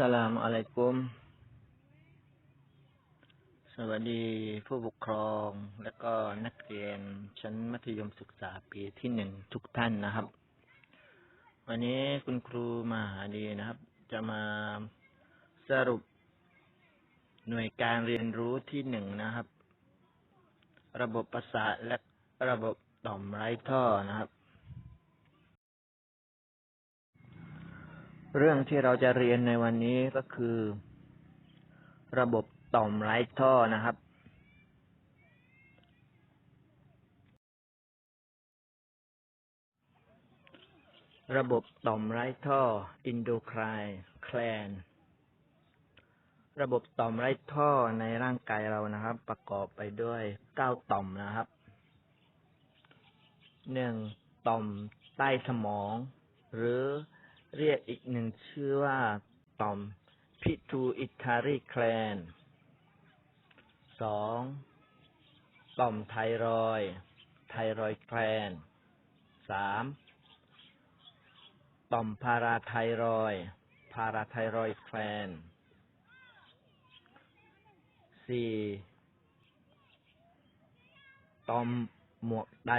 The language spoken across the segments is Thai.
สลามอะลัยกุม สวัสดีผู้ปกครองและก็นักเรียนชั้นมัธยมศึกษาปีที่หนึ่งทุกท่านนะครับ วันนี้คุณครูมาหาดีนะครับ จะมาสรุปหน่วยการเรียนรู้ที่หนึ่งนะครับ ระบบประสาทและระบบต่อมไร้ท่อนะครับ เรื่องที่เราจะเรียนในวันนี้ก็คือ ระบบต่อมไร้ท่อนะครับ ระบบต่อมไร้ท่ออินโดไครแคลน ระบบต่อมไร้ท่อในร่างกายเรานะครับ ประกอบไปด้วยเก้าต่อมนะครับหนึ่งต่อมใต้สมอง หรือ เรียกอีกหนึ่งชื่อว่าต่อมพิทูอิทารีแคลนสองต่อมไทรอยไทรอยแคลนสามต่อมพาราไทรอยพาราไทรอยแคลนสี่ต่อมหมวกได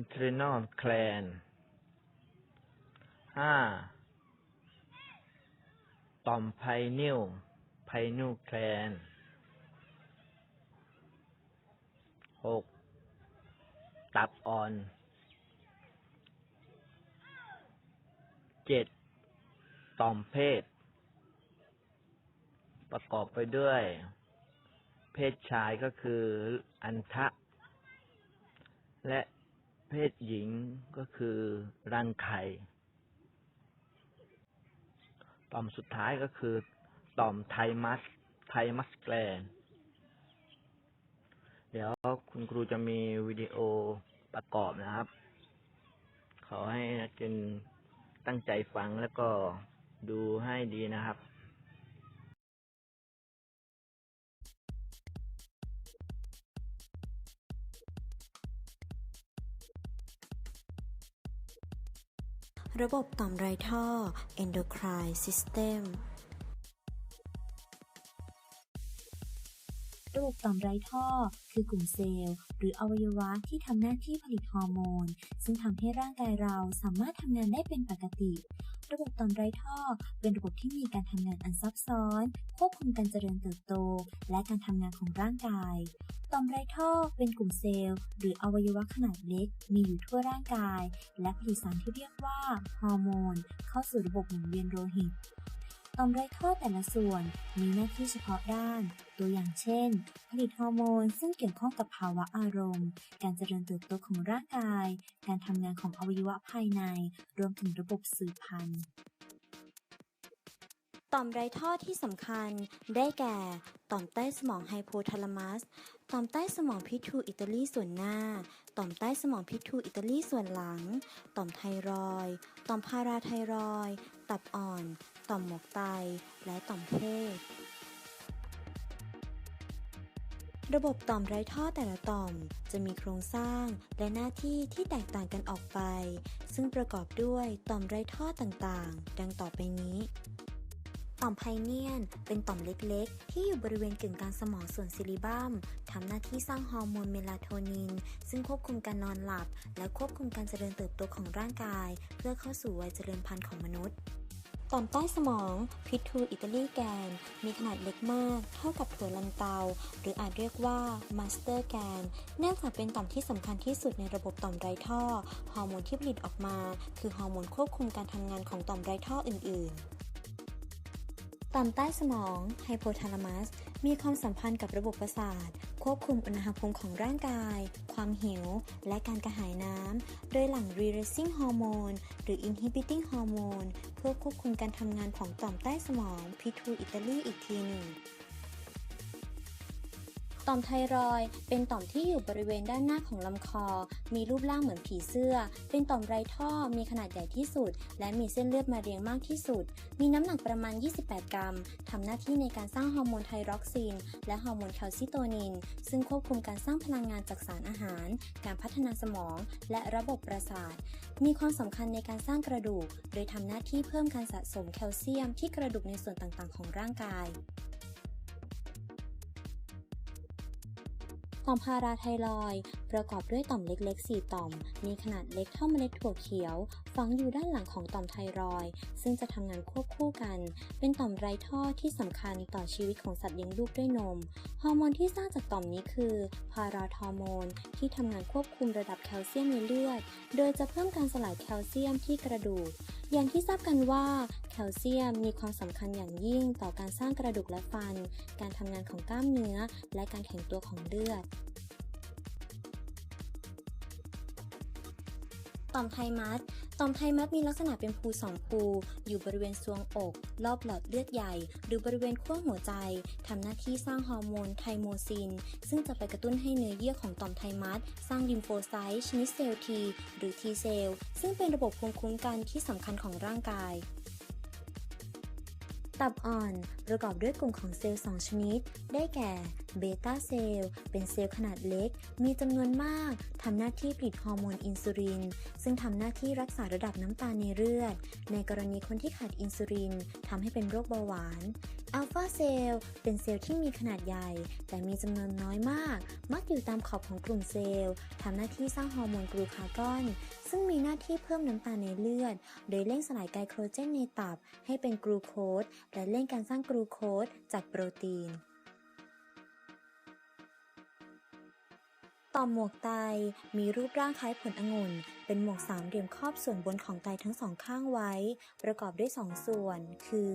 internal clan ห้าต่อมไพนิวไพนิวแคลนหกตับอ่อนเจ็ดต่อมเพศ ประกอบไปด้วย เพศชายก็คืออันทะ และเพศหญิงก็คือรังไข่ ต่อมสุดท้ายก็คือ ต่อมไทมัส ไทมัสแกลน เดี๋ยวคุณครูจะมีวิดีโอประกอบนะครับ ขอให้นักเรียนตั้งใจฟังแล้วก็ดูให้ดีนะครับ ระบบต่อมไรท่อ endocrine system ระบบต่อมไร้ท่อ คือกลุ่มเซลล์ หรืออวัยวะที่ทำหน้าที่ผลิตฮอร์โมน ซึ่งทำให้ร่างกายเราสามารถทำงานได้เป็นปกติ ระบบต่อมไร้ท่อ เป็นระบบที่มีการทำงานอันซับซ้อน ควบคุมการเจริญเติบโต และการทำงานของร่างกาย ต่อมไร้ท่อเป็นกลุ่มเซลล์ หรืออวัยวะขนาดเล็ก มีอยู่ทั่วร่างกาย และผลิตสารที่เรียกว่าฮอร์โมน เข้าสู่ระบบหมุนเวียนโลหิต อมไร้ท่อแต่ละส่วนมีหน้าที่เฉพาะด้าน ตัวอย่างเช่น ผลิตฮอร์โมนซึ่งเกี่ยวข้องกับภาวะอารมณ์ การเจริญเติบโตของร่างกาย การทำงานของอวัยวะภายใน รวมถึงระบบสืบพันธุ์ ต่อมไรท่อที่สำคัญได้แก่ ต่อมใต้สมองไฮโพทาลามัส ต่อมใต้สมองพิทูอิตาลีส่วนหน้า ต่อมใต้สมองพิทูอิตาลีส่วนหลัง ต่อมไทรอย ต่อมพาราไทรอย ตับอ่อน ต่อมหมวกไต และต่อมเพศระบบต่อมไร้ท่อแต่ละต่อมจะมีโครงสร้างและหน้าที่ที่แตกต่างกันออกไป ซึ่งประกอบด้วยต่อมไร้ท่อต่างๆ ดังต่อไปนี้ ต่อมไพเนียน เป็นต่อมเล็กๆ ที่อยู่บริเวณกึ่งกลางสมองส่วนซิลิบัมทำหน้าที่สร้างฮอร์โมนเมลาโทนิน ซึ่งควบคุมการนอนหลับ และควบคุมการเจริญเติบโตของร่างกาย เพื่อเข้าสู่วัยเจริญพันธุ์ของมนุษย์ต่อมใต้สมองพิทูอิตาลีแกน มีขนาดเล็กมาก เท่ากับถั่วลันเตา หรืออาจเรียกว่ามาสเตอร์แกน เนื่องจากเป็นต่อมที่สำคัญที่สุดในระบบต่อมไรท่อ ฮอร์โมนที่ผลิตออกมา คือฮอร์โมนควบคุมการทำงานของต่อมไรท่ออื่น ๆ ต่อมใต้สมองไฮโปทาลามัสมีความสัมพันธ์กับระบบประสาท ควบคุมอุณหภูมิของร่างกาย ความหิว และการกระหายน้ำ โดยหลั่ง releasing ฮอร์โมนหรือ inhibiting ฮอร์โมนเพื่อควบคุมการทำงานของต่อมใต้สมองพิทูอิตาลีอีกทีหนึ่ง ต่อมไทรอยเป็นต่อมที่อยู่บริเวณด้านหน้าของลำคอ มีรูปร่างเหมือนผีเสื้อ เป็นต่อมไรท่อ มีขนาดใหญ่ที่สุด และมีเส้นเลือดมาเรียงมากที่สุด มีน้ำหนักประมาณ 28 กรัมทำหน้าที่ในการสร้างฮอร์โมนไทรอกซิน และฮอร์โมนแคลซิโตนิน ซึ่งควบคุมการสร้างพลังงานจากสารอาหาร การพัฒนาสมอง และระบบประสาท มีความสำคัญในการสร้างกระดูก โดยทำหน้าที่เพิ่มการสะสมแคลเซียมที่กระดูกในส่วนต่างๆ ของร่างกาย ต่อมพาราไทรอย์ประกอบด้วยต่อมเล็กๆ 4 ต่อม มีขนาดเล็กเท่าเมล็ดถั่วเขียว ฝังอยู่ด้านหลังของต่อมไทรอย์ซึ่งจะทำงานควบคู่กัน เป็นต่อมไรท่อที่สำคัญต่อชีวิตของสัตว์เลี้ยงลูกด้วยนม ฮอร์โมนที่สร้างจากต่อมนี้คือ พาราทอร์โมน ที่ทำงานควบคุมระดับแคลเซียมในเลือด โดยจะเพิ่มการสลายแคลเซียมที่กระดูก อย่างที่ทราบกันว่าแคลเซียมมีความสำคัญอย่างยิ่งต่อการสร้างกระดูกและฟัน การทำงานของกล้ามเนื้อ และการแข็งตัวของเลือด ต่อมไทมัส ต่อมไทมัสมีลักษณะเป็นภูสองภู อยู่บริเวณซวงอก รอบหลอดเลือดใหญ่ หรือบริเวณขั้วหัวใจทำหน้าที่สร้างฮอร์โมนไทโมซิน ซึ่งจะไปกระตุ้นให้เนื้อเยื่อของต่อมไทมัส สร้างลิมโฟไซต์ชนิดเซลล์ T หรือทีเซลล์ซึ่งเป็นระบบภูมิคุ้มกันที่สำคัญของร่างกาย ตับอ่อนประกอบด้วยกลุ่มของเซลล์ 2 ชนิด ได้แก่เบต้าเซลล์เป็นเซลล์ขนาดเล็ก มีจำนวนมากทำหน้าที่ผลิตฮอร์โมนอินซูลิน ซึ่งทำหน้าที่รักษาระดับน้ำตาลในเลือด ในกรณีคนที่ขาดอินซูลินทำให้เป็นโรคเบาหวาน อัลฟาเซลล์เป็นเซลล์ที่มีขนาดใหญ่ แต่มีจำนวนน้อยมาก มักอยู่ตามขอบของกลุ่มเซลล์ทำหน้าที่สร้างฮอร์โมนกลูคากอน ซึ่งมีหน้าที่เพิ่มน้ำตาลในเลือด โดยเร่งสลายไกลโครเจนในตับ ให้เป็นกลูโคสและเร่งการสร้างกลูโคสจากโปรตีน ต่อมหมวกไตมีรูปร่างคล้ายผลองุ่น เป็นหมวกสามเหลี่ยมครอบส่วนบนของไตทั้งสองข้างไว้ ประกอบด้วยสองส่วน คือ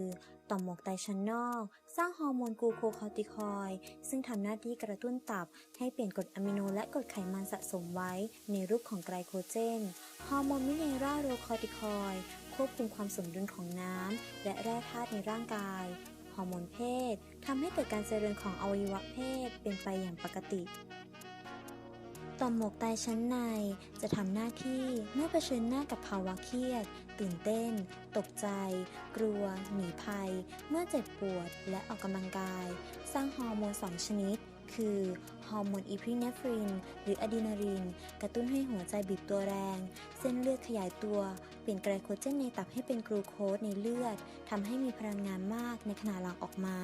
ต่อมหมวกไตชั้นนอก สร้างฮอร์โมนกลูโคคอติคอยซึ่งทำหน้าที่กระตุ้นตับ ให้เปลี่ยนกรดอะมิโนและกรดไขมันสะสมไว้ ในรูปของไกลโคเจน ฮอร์โมนมิเนราโรคอติคอยควบคุมความสมดุลของน้ำและแร่ธาตุในร่างกายฮอร์โมนเพศทำให้เกิดการเจริญของอวัยวะเพศเป็นไปอย่างปกติ ต่อมหมวกไตชั้นในจะทำหน้าที่เมื่อเผชิญหน้ากับภาวะเครียด ตื่นเต้น ตกใจ กลัว หนีภัย เมื่อเจ็บปวด และออกกำลังกาย สร้างฮอร์โมนสองชนิด คือฮอร์โมนอีพิเนฟริน หรืออะดรีนาลีนกระตุ้นให้หัวใจบีบตัวแรง เส้นเลือดขยายตัว เปลี่ยนไกลโคเจนในตับให้เป็นกลูโคสในเลือดทำให้มีพลังงานมากในขณะหลั่งออกมา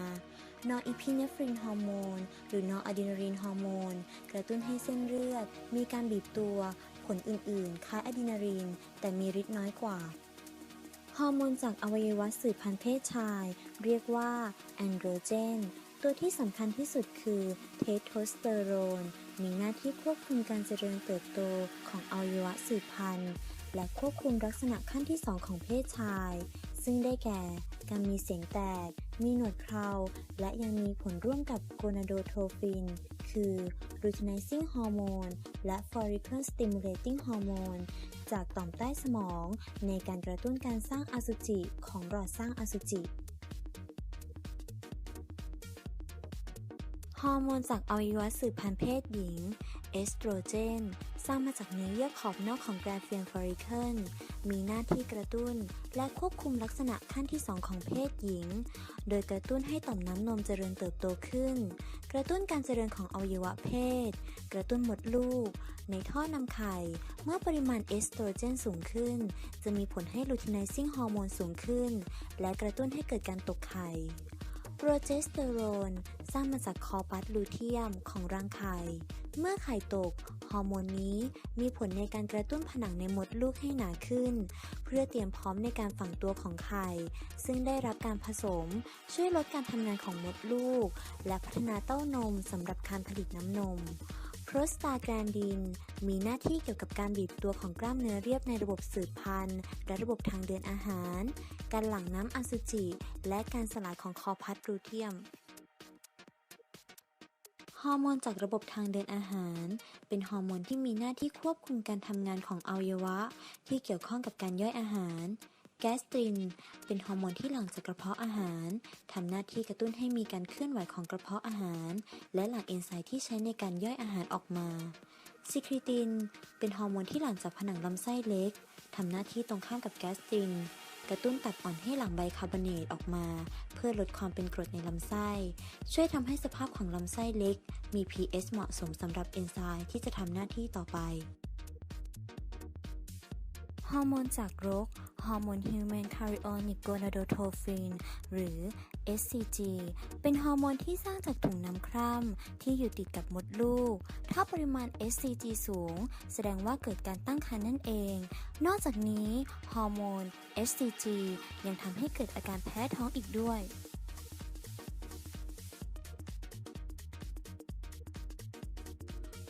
นอร์อีพิเนฟรินฮอร์โมนหรือนอร์อะดรีนาลีนฮอร์โมนกระตุ้นให้เส้นเลือด มีการบีบตัว ผลอื่น ๆ คล้ายอะดรีนาลีนแต่มีฤทธิ์น้อยกว่าฮอร์โมนจากอวัยวะสืบพันธุ์เพศชาย เรียกว่าแอนโดรเจน ตัวที่สำคัญที่สุดคือเทสโทสเตอโรน มีหน้าที่ควบคุมการเจริญเติบโตของอวัยวะสืบพันธุ์ และควบคุมลักษณะขั้นที่ 2 ของเพศชาย ซึ่งได้แก่ การมีเสียงแตก มีหนวดเคราและยังมีผลร่วมกับโกนาโดโทฟิน คือ luteinizing hormone และ follicle stimulating hormone จากต่อมใต้สมอง ในการกระตุ้นการสร้างอสุจิของหลอดสร้างอสุจิ ฮอร์โมนจากอวัยวะสืบพันธุ์เพศหญิง เอสโตรเจน สร้างมาจากเนื้อเยื่อขอบนอกของแกรเฟียนฟอริเคิล มีหน้าที่กระตุ้น และควบคุมลักษณะขั้นที่ 2 ของเพศหญิง โดยกระตุ้นให้ต่อมน้ำนมเจริญเติบโตขึ้น กระตุ้นการเจริญของอวัยวะเพศ กระตุ้นมดลูก ในท่อนำไข่ เมื่อปริมาณเอสโตรเจนสูงขึ้น จะมีผลให้ลูทินซิ่งฮอร์โมนสูงขึ้น และกระตุ้นให้เกิดการตกไข่ โปรเจสเตอโรน สร้างมาจากคอปัสลูเทียมของรังไข่ เมื่อไข่ตก ฮอร์โมนนี้มีผลในการกระตุ้นผนังในมดลูกให้หนาขึ้น เพื่อเตรียมพร้อมในการฝังตัวของไข่ ซึ่งได้รับการผสม ช่วยลดการทำงานของมดลูก และพัฒนาเต้านมสำหรับการผลิตน้ำนม โปรสตาแกรนดิน มีหน้าที่เกี่ยวกับการบีบตัวของกล้ามเนื้อเรียบในระบบสืบพันธุ์และระบบทางเดินอาหาร การหลั่งน้ำอสุจิ และการสลายของคอพัสลูเทียมฮอร์โมนจากระบบทางเดินอาหาร เป็นฮอร์โมนที่มีหน้าที่ควบคุมการทำงานของอวัยวะ ที่เกี่ยวข้องกับการย่อยอาหาร แกสตริน เป็นฮอร์โมนที่หลั่งจากกระเพาะอาหารทำหน้าที่กระตุ้นให้มีการเคลื่อนไหวของกระเพาะอาหาร และหลั่งเอนไซม์ที่ใช้ในการย่อยอาหารออกมาซิคริติน เป็นฮอร์โมนที่หลั่งจากผนังลำไส้เล็กทำหน้าที่ตรงข้ามกับแกสตริน กระตุ้นตับอ่อนให้หลั่งไบคาร์บอเนตออกมา เพื่อลดความเป็นกรดในลำไส้ ช่วยทำให้สภาพของลำไส้เล็ก มี pH เหมาะสมสำหรับเอนไซม์ที่จะทำหน้าที่ต่อไป ฮอร์โมนจากรก ฮอร์โมน Human Chorionic Gonadotrophin หรือ SCG เป็นฮอร์โมนที่สร้างจากถุงน้ำคร่ำที่อยู่ติดกับมดลูก ถ้าปริมาณ SCG สูง แสดงว่าเกิดการตั้งครรภ์นั่นเอง นอกจากนี้ฮอร์โมน SCG ยังทำให้เกิดอาการแพ้ท้องอีกด้วย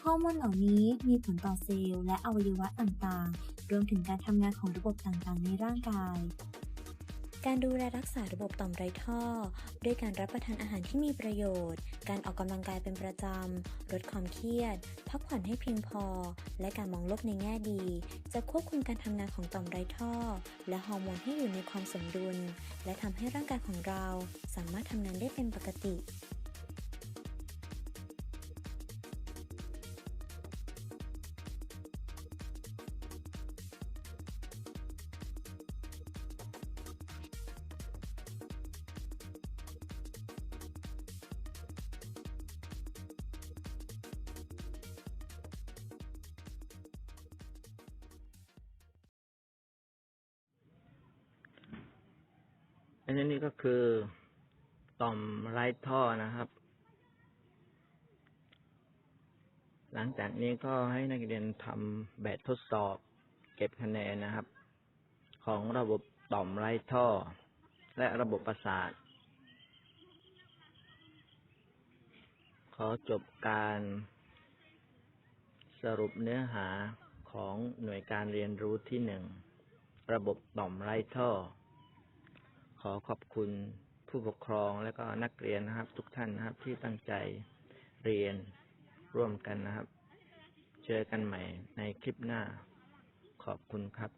ฮอร์โมนเหล่านี้มีผลต่อเซลล์และอวัยวะต่างๆ รวมถึงการทำงานของระบบต่างๆ ในร่างกาย การดูแลรักษาระบบต่อมไรท่อ ด้วยการรับประทานอาหารที่มีประโยชน์ การออกกำลังกายเป็นประจำ ลดความเครียด พักผ่อนให้เพียงพอ และการมองโลกในแง่ดี จะควบคุมการทำงานของต่อมไรท่อ และฮอร์โมนให้อยู่ในความสมดุล และทำให้ร่างกายของเราสามารถทำงานได้เป็นปกติ อันนี้นี่ก็คือต่อมไร้ท่อนะครับ หลังจากนี้ก็ให้นักเรียนทำแบบทดสอบ เก็บคะแนนนะครับ ของระบบต่อมไร้ท่อ และระบบประสาท ขอจบการสรุปเนื้อหาของหน่วยการเรียนรู้ที่หนึ่ง ระบบต่อมไร้ท่อ อขอบคุณผู้ปกครองและก็นักเรียนนะครับ ทุกท่านนะครับ ที่ตั้งใจเรียนร่วมกันนะครับ เจอกันใหม่ในคลิปหน้า ขอบคุณครับ